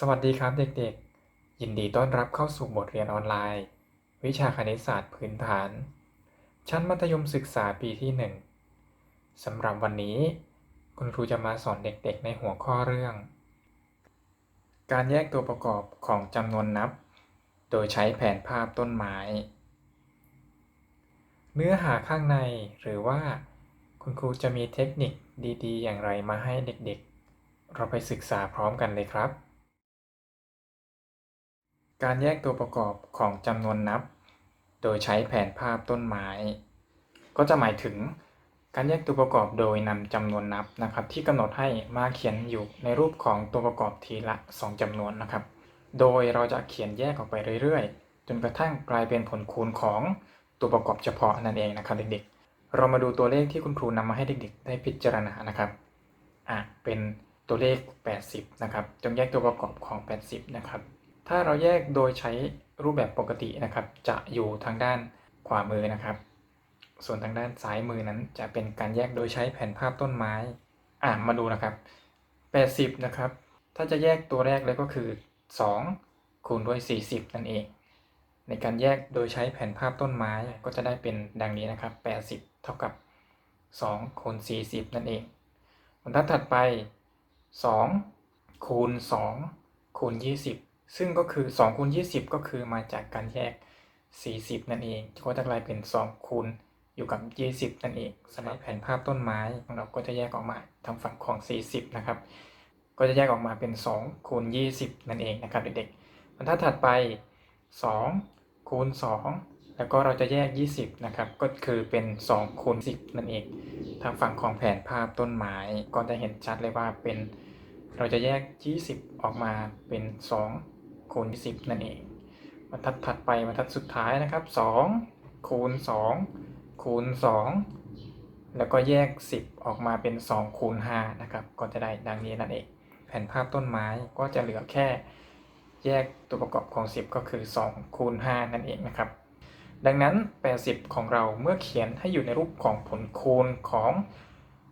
สวัสดีครับเด็กๆ ยินดีต้อนรับเข้าสู่บทเรียนออนไลน์ วิชาคณิตศาสตร์พื้นฐาน ชั้นมัธยมศึกษาปีที่ 1สำหรับวันนี้ คุณครูจะมาสอนเด็กๆ ในหัวข้อเรื่อง การแยกตัวประกอบของจำนวนนับ โดยใช้แผนภาพต้นไม้ เนื้อหาข้างในหรือว่า คุณครูจะมีเทคนิคดีๆ อย่างไรมาให้เด็กๆ เราไปศึกษาพร้อมกันเลยครับ การแยกตัวประกอบของจำนวนนับ โดยใช้แผนภาพต้นไม้ ก็จะหมายถึงการแยกตัวประกอบโดยนำจำนวนนับนะครับ ที่กำหนดให้มาเขียนอยู่ในรูปของตัวประกอบทีละ 2จำนวนนะครับ โดยเราจะเขียนแยกออกไปเรื่อยๆ จนกระทั่งกลายเป็นผลคูณของตัวประกอบเฉพาะนั่นเองนะครับเด็กๆ เรามาดูตัวเลขที่คุณครูนำมาให้เด็กๆ ได้พิจารณานะครับอะเป็นตัวเลข 80 นะครับจงแยกตัวประกอบของ 80 นะครับ ถ้าเราแยกโดยใช้รูปแบบปกตินะครับ จะอยู่ทางด้านขวามือนะครับ ส่วนทางด้านซ้ายมือนั้นจะเป็นการแยกโดยใช้แผ่นภาพต้นไม้ อ่ามาดูนะครับ 80 นะครับ ถ้าจะแยกตัวแรกเลยก็คือ 2 คูณด้วย 40 นั่นเอง ในการแยกโดยใช้แผ่นภาพต้นไม้ก็จะได้เป็นดังนี้นะครับ 80 เท่ากับ2คูณ40 นั่นเองบรรทัดถัดไป 2 คูณ 2 คูณ 20 ซึ่งก็คือ2คูณ20 ก็คือมาจากการแยก 40 นั่นเองก็จะกลายเป็น2คูณอยู่กับ 20 นั่นเองสำหรับแผนภาพต้นไม้ของเราก็จะแยกออกมาทางฝั่งของ 40 นะครับ ก็จะแยกออกมาเป็น2คูณ20 นั่นเองนะครับเด็กๆบรรทัดถัดไป 2 คูณ 2 แล้วก็เราจะแยก 20 นะครับ ก็คือเป็น2คูณ10 นั่นเอง ทางฝั่งของแผนภาพต้นไม้ก็จะเห็นชัดเลยว่าเป็น เราจะแยก 20 ออกมาเป็น 2 คูณ 20 นั่นเองบรรทัดถัดไปบรรทัดสุดท้ายนะครับ 2 คูณ 2 คูณ 2 แล้วก็แยก 10 ออกมาเป็น 2 คูณ 5 นะครับ ก็จะได้ดังนี้นั่นเอง แผนภาพต้นไม้ก็จะเหลือแค่แยกตัวประกอบของ 10 ก็คือ 2 คูณ 5 นั่นเองนะครับ ดังนั้น 80 ของเราเมื่อเขียนให้อยู่ในรูปของผลคูณของ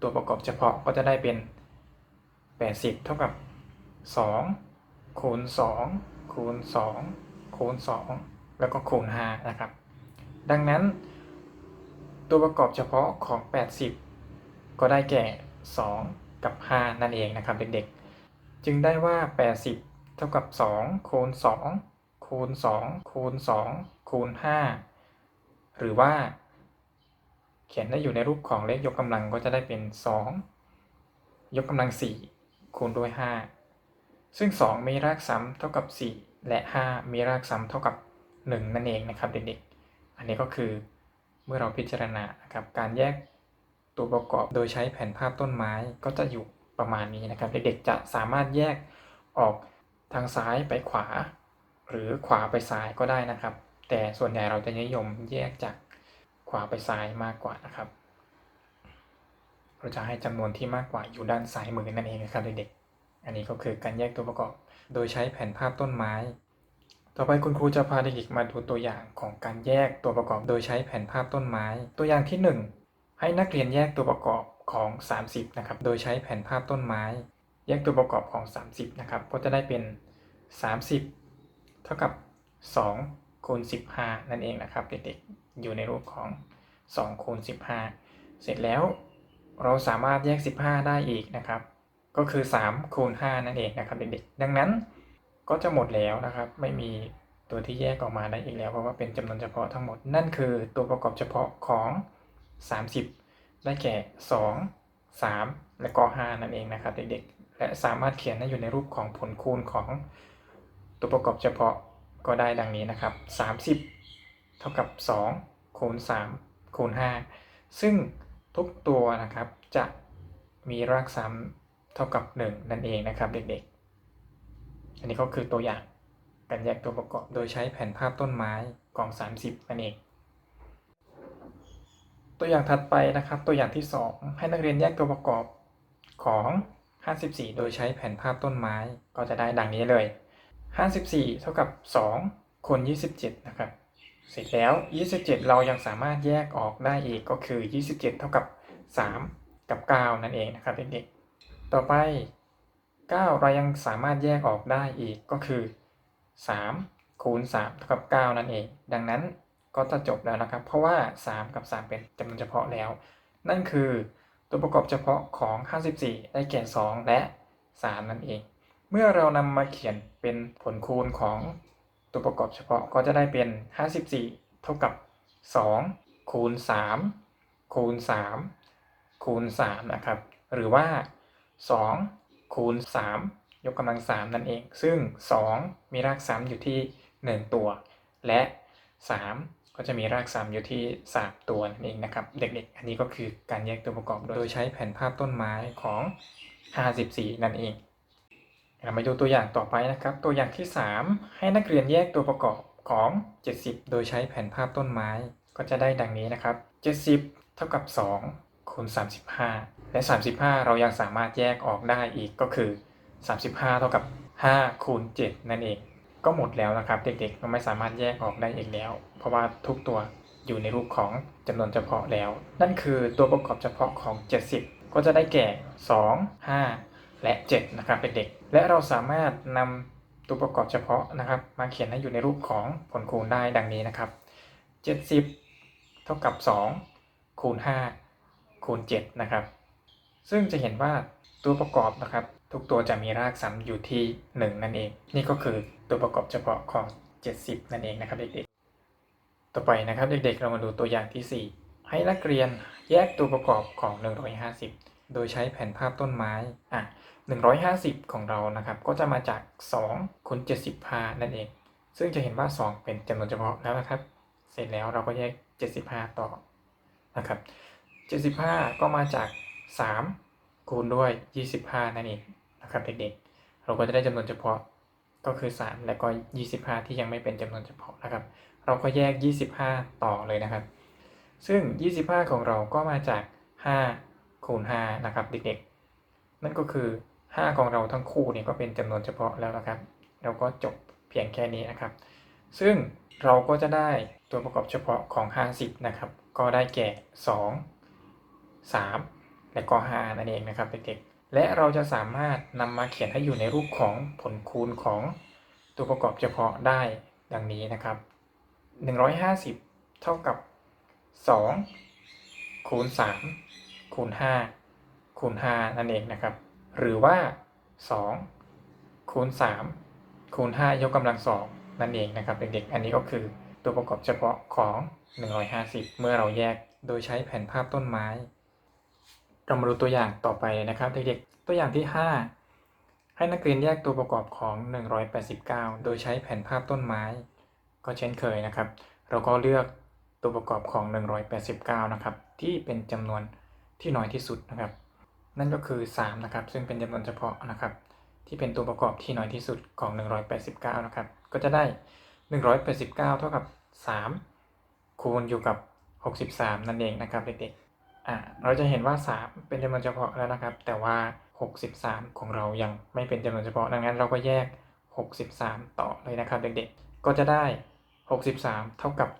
ตัวประกอบเฉพาะก็จะได้เป็น 80 เท่ากับ 2 คูณ 2 คูณ 2 คูณ 2 แล้วก็คูณ5นะครับ ดังนั้น ตัวประกอบเฉพาะของ 80 ก็ได้แก่ 2 กับ 5 นั่นเองนะครับ เด็กๆ จึงได้ว่า 80 เท่ากับ 2 คูณ 2 คูณ 2 คูณ 2 คูณ 5 หรือว่า เขียนได้อยู่ในรูปของเลขยกกำลังก็จะได้เป็น 2 ยกกำลัง 4 คูณด้วย 5 ซึ่ง 2 มีรากซ้ำเท่ากับ 4 และ 5 มีรากซ้ำเท่ากับ 1 นั่นเองนะครับเด็กๆ อันนี้ก็คือเมื่อเราพิจารณานะครับการแยกตัวประกอบโดยใช้แผ่นภาพต้นไม้ก็จะอยู่ประมาณนี้นะครับ เด็กๆจะสามารถแยกออกทางซ้ายไปขวา หรือขวาไปซ้ายก็ได้นะครับ แต่ส่วนใหญ่เราจะนิยมแยกจากขวาไปซ้ายมากกว่านะครับ เราจะให้จำนวนที่มากกว่าอยู่ด้านซ้ายมือนั่นเองนะครับเด็กๆ อันนี้ก็คือการแยกตัวประกอบ โดยใช้แผ่นภาพต้นไม้ ต่อไปคุณครูจะพาเด็กๆมาดูตัวอย่างของการแยกตัวประกอบ โดยใช้แผ่นภาพต้นไม้ ตัวอย่างที่ 1 ให้นักเรียนแยกตัวประกอบของ 30 นะครับ โดยใช้แผ่นภาพต้นไม้ แยกตัวประกอบของ 30 นะครับ ก็จะได้เป็น 30 เท่ากับ2คูณ15 นั่นเองนะครับ เด็กๆ อยู่ในรูปของ2คูณ15 เสร็จแล้วเราสามารถแยก 15 ได้อีกนะครับ ก็คือ3คูณ5นั่นเองนะครับเด็กๆดังนั้นก็จะหมดแล้วนะครับ ไม่มีตัวที่แยกออกมาได้อีกแล้วเพราะว่าเป็นจำนวนเฉพาะทั้งหมดนั่นคือตัวประกอบเฉพาะของ 30 ได้แก่ 2 3 และก็5นั่นเองนะครับเด็กๆ และสามารถเขียนได้อยู่ในรูปของผลคูณของตัวประกอบเฉพาะก็ได้ดังนี้นะครับ 30 เท่ากับ 2 คูณ 3 คูณ 5 ซึ่งทุกตัวนะครับจะมีรากซ้ำ ท่ากับ 1 นั่นเองนะครับเด็กๆ อันนี้ก็คือตัวอย่างการแยกตัวประกอบโดยใช้แผ่นภาพต้นไม้กล่อง 30นั่นเอง ตัวอย่างถัดไปนะครับตัวอย่างที่ 2 ให้นักเรียนแยกตัวประกอบของ 54 โดยใช้แผ่นภาพต้นไม้ก็จะได้ดังนี้เลย 54 เท่ากับ 2คูณ27 นะครับ เสร็จแล้ว 27 เรายังสามารถแยกออกได้อีกก็คือ 27 เท่ากับ 3 กับ 9 นั่นเองนะครับเด็กๆ ต่อไป 9 เรายังสามารถแยกออกได้อีกก็คือ 3 คูณ3เท่ากับ 9 นั่นเอง ดังนั้นก็จะจบแล้วนะครับ เพราะว่า 3 กับ 3 เป็นจำนวนเฉพาะแล้ว นั่นคือตัวประกอบเฉพาะของ 54 ได้แก่ 2 และ 3 นั่นเอง เมื่อเรานำมาเขียนเป็นผลคูณของตัวประกอบเฉพาะก็จะได้เป็น 54 เท่ากับ 2 คูณ 3 คูณ 3 คูณ 3 นะครับ หรือว่า 2 คูณ 3 ยกกำลัง 3 นั่นเอง ซึ่ง 2 มีราก3อยู่ที่ 1 ตัว และ 3 ก็จะมีราก3อยู่ที่ 3 ตัวนั่นเองนะครับ เด็กๆ อันนี้ก็คือการแยกตัวประกอบ โดยใช้แผนภาพต้นไม้ของ 54 นั่นเองเรามาดูตัวอย่างต่อไปนะครับ ตัวอย่างที่ 3 ให้นักเรียนแยกตัวประกอบของ 70 โดยใช้แผนภาพต้นไม้ก็จะได้ดังนี้นะครับ 70 เท่ากับ 2 คูณ 35 และ 35 เรายังสามารถแยกออกได้อีกก็คือ 35 เท่ากับ 5 คูณ 7 นั่นเอง ก็หมดแล้วนะครับเด็กๆเราไม่สามารถแยกออกได้อีกแล้ว เพราะว่าทุกตัวอยู่ในรูปของจำนวนเฉพาะแล้ว นั่นคือตัวประกอบเฉพาะของ 70 ก็จะได้แก่ 2 5 และ 7 นะครับเด็กๆและเราสามารถนำตัวประกอบเฉพาะนะครับ มาเขียนให้อยู่ในรูปของผลคูณได้ดังนี้นะครับ 70 เท่ากับ 2 คูณ 5 คูณ 7 นะครับ ซึ่งจะเห็นว่าตัวประกอบนะครับ ทุกตัวจะมีรากซ้ำอยู่ที่ 1 นั่นเอง นี่ก็คือตัวประกอบเฉพาะของ 70 นั่นเองนะครับเด็กๆ ต่อไปนะครับเด็กๆ เรามาดูตัวอย่างที่ 4 ให้นักเรียนแยกตัวประกอบของ 150 โดยใช้แผนภาพต้นไม้อะ150 ของเรานะครับ ก็จะมาจาก2คูณ75 นั่นเอง ซึ่งจะเห็นว่า 2 เป็นจำนวนเฉพาะแล้วนะครับ เสร็จแล้วเราก็แยก 75 ต่อนะครับ 75 ก็มาจาก 3 คูณด้วย 25 นั่นเองนะครับเด็กๆ เราก็จะได้จำนวนเฉพาะก็คือ 3 และก็ 25 ที่ยังไม่เป็นจำนวนเฉพาะนะครับ เราก็แยก 25 ต่อเลยนะครับ ซึ่ง 25 ของเราก็มาจาก 5 คูณ 5 นะครับเด็กๆ นั่นก็คือ 5 ของเราทั้งคู่เนี่ยก็เป็นจำนวนเฉพาะแล้วนะครับ เราก็จบเพียงแค่นี้นะครับ ซึ่งเราก็จะได้ตัวประกอบเฉพาะของ 50 นะครับ ก็ได้แก่ 2 3 และก็ 5 นั่นเองนะครับเด็กๆ และเราจะสามารถนำมาเขียนให้อยู่ในรูปของผลคูณของตัวประกอบเฉพาะได้ดังนี้นะครับ 150 เท่ากับ 2 คูณ 3 คูณ 5 คูณ 5 นั่นเองนะครับ หรือว่า 2 คูณ 3 คูณ 5 ยกกำลังสองนั่นเองนะครับเด็กๆ อันนี้ก็คือตัวประกอบเฉพาะของ 150 เมื่อเราแยกโดยใช้แผ่นภาพต้นไม้ เรามาดูตัวอย่างต่อไปนะครับเด็กๆตัวอย่างที่ 5 ให้นักเรียนแยกตัวประกอบของ 189 โดยใช้แผนภาพต้นไม้ ก็เช่นเคยนะครับ เราก็เลือกตัวประกอบของ 189 นะครับ ที่เป็นจำนวนที่น้อยที่สุดนะครับ นั่นก็คือ 3 นะครับ ซึ่งเป็นจำนวนเฉพาะนะครับ ที่เป็นตัวประกอบที่น้อยที่สุดของ 189 นะครับ ก็จะได้ 189 เท่ากับ 3 คูณอยู่กับ 63 นั่นเองนะครับเด็กๆ อ่าเราจะเห็นว่า 3 เป็นจำนวนเฉพาะแล้วนะครับ แต่ว่า 63 ของเรายังไม่เป็นจำนวนเฉพาะ ดังนั้นเราก็แยก 63 ต่อเลยนะครับ เด็กๆ ก็จะได้ 63 เท่ากับ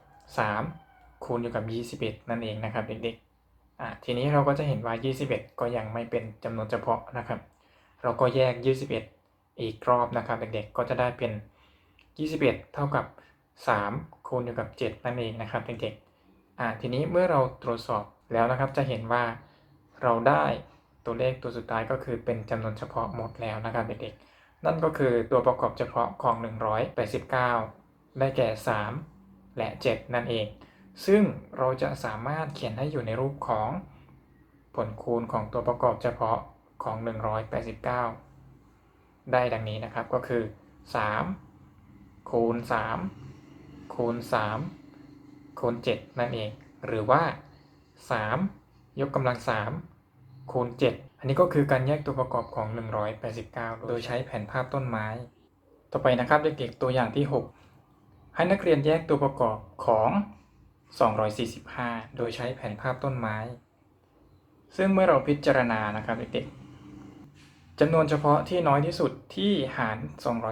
3 คูณอยู่กับ 21 นั่นเองนะครับ เด็กๆอ่าทีนี้เราก็จะเห็นว่า 21 ก็ยังไม่เป็นจำนวนเฉพาะนะครับ เราก็แยก 21 อีกรอบนะครับ เด็กๆ ก็จะได้เป็น 21 เท่ากับ 3 คูณอยู่กับ 7 นั่นเองนะครับ เด็กๆอ่าทีนี้เมื่อเราตรวจสอบ แล้วนะครับจะเห็นว่าเราได้ตัวเลขตัวสุดท้ายก็คือเป็นจำนวนเฉพาะหมดแล้วนะครับเด็กๆ นั่นก็คือตัวประกอบเฉพาะของ 189 ได้แก่ 3 และ 7 นั่นเอง ซึ่งเราจะสามารถเขียนให้อยู่ในรูปของผลคูณของตัวประกอบเฉพาะของ 189 ได้ดังนี้นะครับก็คือ 3 คูณ 3 คูณ 3 คูณ 7 นั่นเอง หรือว่า 3 ยกกำลัง 3 คูณ 7 อันนี้ก็คือการแยกตัวประกอบของ 189 โดยใช้แผนภาพต้นไม้ ต่อไปนะครับเด็กๆตัวอย่างที่ 6 ให้นักเรียนแยกตัวประกอบของ 245 โดยใช้แผนภาพต้นไม้ ซึ่งเมื่อเราพิจารณานะครับเด็กๆจำนวนเฉพาะที่น้อยที่สุดที่หาร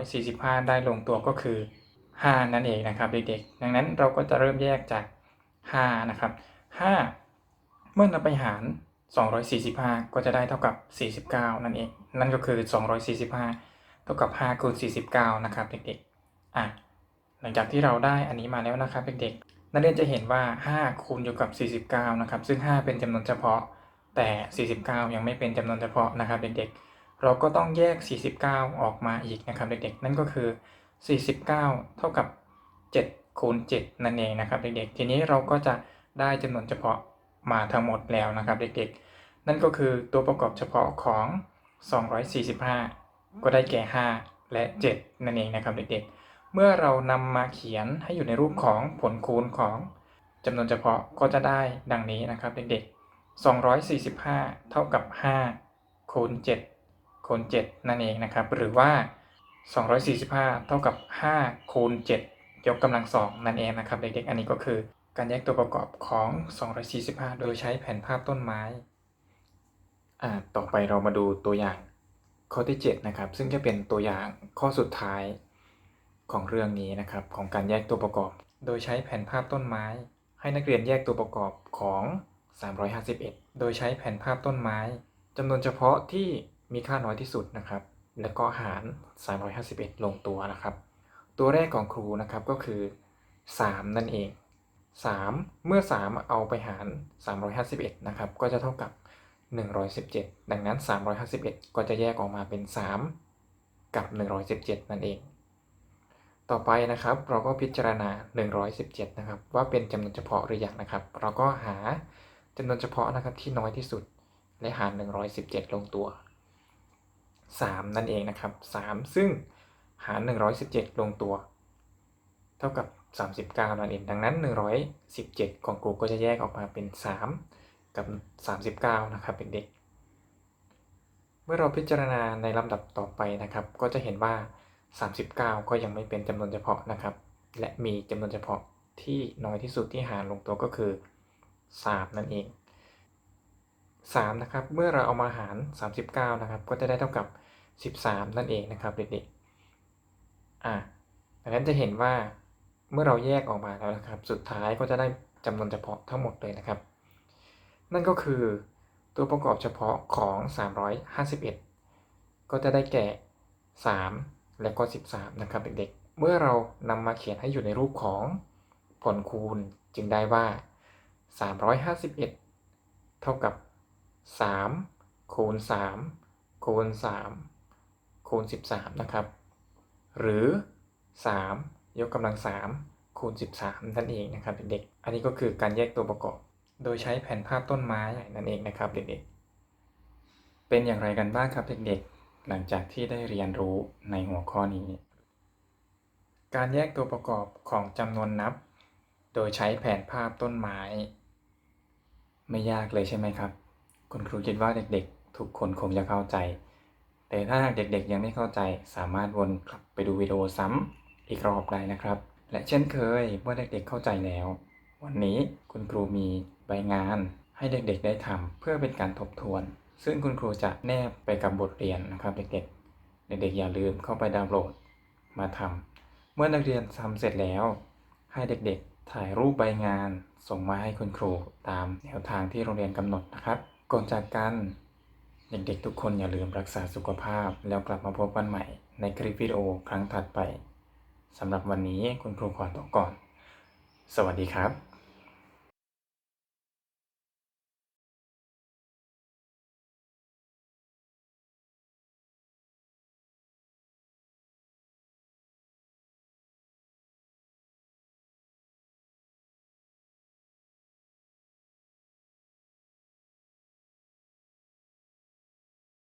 245 ได้ลงตัวก็คือ 5 นั่นเองนะครับเด็กๆ ดังนั้นเราก็จะเริ่มแยกจาก 5 นะครับ 5 เมื่อนำไปหาร 245 ก็จะได้เท่ากับ 49 นั่นเอง นั่นก็คือ 245 เท่ากับ5คูณ49 นะครับเด็กๆ อะ หลังจากที่เราได้อันนี้มาแล้วนะครับเด็กๆ นักเรียนจะเห็นว่า 5 คูณอยู่กับ 49 นะครับ ซึ่ง 5 เป็นจำนวนเฉพาะ แต่ 49 ยังไม่เป็นจำนวนเฉพาะนะครับเด็กๆ เราก็ต้องแยก 49 ออกมาอีกนะครับเด็กๆ นั่นก็คือ 49 เท่ากับ 7 คูณ 7 นั่นเองนะครับเด็กๆ ทีนี้เราก็จะได้จำนวนเฉพาะ มาทั้งหมดแล้วนะครับเด็กๆ นั่นก็คือตัวประกอบเฉพาะของ 245 ก็ได้แก่ 5 และ 7 นั่นเองนะครับเด็กๆ เมื่อเรานำมาเขียนให้อยู่ในรูปของผลคูณของจำนวนเฉพาะก็จะได้ดังนี้นะครับเด็กๆ 245 เท่ากับ 5 คูณ 7 คูณ 7 นั่นเองนะครับ หรือว่า 245 เท่ากับ 5 คูณ 7 ยกกำลังสองนั่นเองนะครับเด็กๆ อันนี้ก็คือ การแยกตัวประกอบของ 245 โดยใช้แผนภาพต้นไม้ อ่า ต่อไปเรามาดูตัวอย่างข้อที่7นะครับ ซึ่งจะเป็นตัวอย่างข้อสุดท้ายของเรื่องนี้นะครับ ของการแยกตัวประกอบ โดยใช้แผนภาพต้นไม้ ให้นักเรียนแยกตัวประกอบของ 351 โดยใช้แผนภาพต้นไม้จำนวนเฉพาะที่มีค่าน้อยที่สุดนะครับ แล้วก็หาร 351 ลงตัวนะครับ ตัวแรกของครูนะครับก็คือ 3 นั่นเอง 3 เมื่อ 3 เอาไปหาร 351 นะครับ ก็จะเท่ากับ 117 ดังนั้น 351 ก็จะแยกออกมาเป็น 3 กับ 117 นั่นเอง ต่อไปนะครับเราก็พิจารณา 117 นะครับ ว่าเป็นจำนวนเฉพาะหรือยังนะครับ เราก็หาจำนวนเฉพาะนะครับที่น้อยที่สุดและหาร 117 ลงตัว 3 นั่นเองนะครับ 3 ซึ่งหาร 117 ลงตัว เท่ากับ 39 นั่นเอง ดังนั้น 117 ของครูก็จะแยกออกมาเป็น 3 กับ 39 นะครับเป็นเด็กเมื่อเราพิจารณาในลำดับต่อไปนะครับ ก็จะเห็นว่า 39 ก็ยังไม่เป็นจำนวนเฉพาะนะครับ และมีจำนวนเฉพาะที่น้อยที่สุดที่หารลงตัวก็คือ 3 นั่นเอง 3 นะครับ เมื่อเราเอามาหาร 39 นะครับ ก็จะได้เท่ากับ 13 นั่นเองนะครับเด็กๆ อะดังนั้นจะเห็นว่า มื่อเราแยกออกมาแล้วนะครับ สุดท้ายก็จะได้จำนวนเฉพาะทั้งหมดเลยนะครับ นั่นก็คือตัวประกอบเฉพาะของ 351 ก็จะได้แก่ 3 และก็ 13 นะครับเด็กๆ เมื่อเรานำมาเขียนให้อยู่ในรูปของผลคูณจึงได้ว่า 351 เท่ากับ 3 คูณ 3 คูณ 3 คูณ 13 นะครับ หรือ 3 ยกกำลัง 3 คูณ 13 นั่นเองนะครับเด็กๆ อันนี้ก็คือการแยกตัวประกอบ โดยใช้แผ่นภาพต้นไม้นั่นเองนะครับเด็กๆ เป็นอย่างไรกันบ้างครับเด็กๆ หลังจากที่ได้เรียนรู้ในหัวข้อนี้ การแยกตัวประกอบของจำนวนนับ โดยใช้แผนภาพต้นไม้ ไม่ยากเลยใช่ไหมครับ คุณครูคิดว่าเด็กๆ ทุกคนคงจะเข้าใจแต่ถ้าเด็กๆยังไม่เข้าใจสามารถวนกลับไปดูวิดีโอซ้ำ อีกรอบได้นะครับ และเช่นเคยเมื่อเด็กๆเข้าใจแล้ว วันนี้คุณครูมีใบงานให้เด็กๆได้ทำเพื่อเป็นการทบทวน ซึ่งคุณครูจะแนบไปกับบทเรียนนะครับเด็กๆ เด็กๆอย่าลืมเข้าไปดาวน์โหลดมาทำเมื่อนักเรียนทำเสร็จแล้ว ให้เด็กๆถ่ายรูปใบงาน ส่งมาให้คุณครูตามแนวทางที่โรงเรียนกำหนดนะครับก่อนจากกันเด็กๆทุกคนอย่าลืมรักษาสุขภาพ แล้วกลับมาพบกันใหม่ในคลิปวิดีโอครั้งถัดไป สำหรับวันนี้คุณครูขอตัวก่อน สวัสดีครับ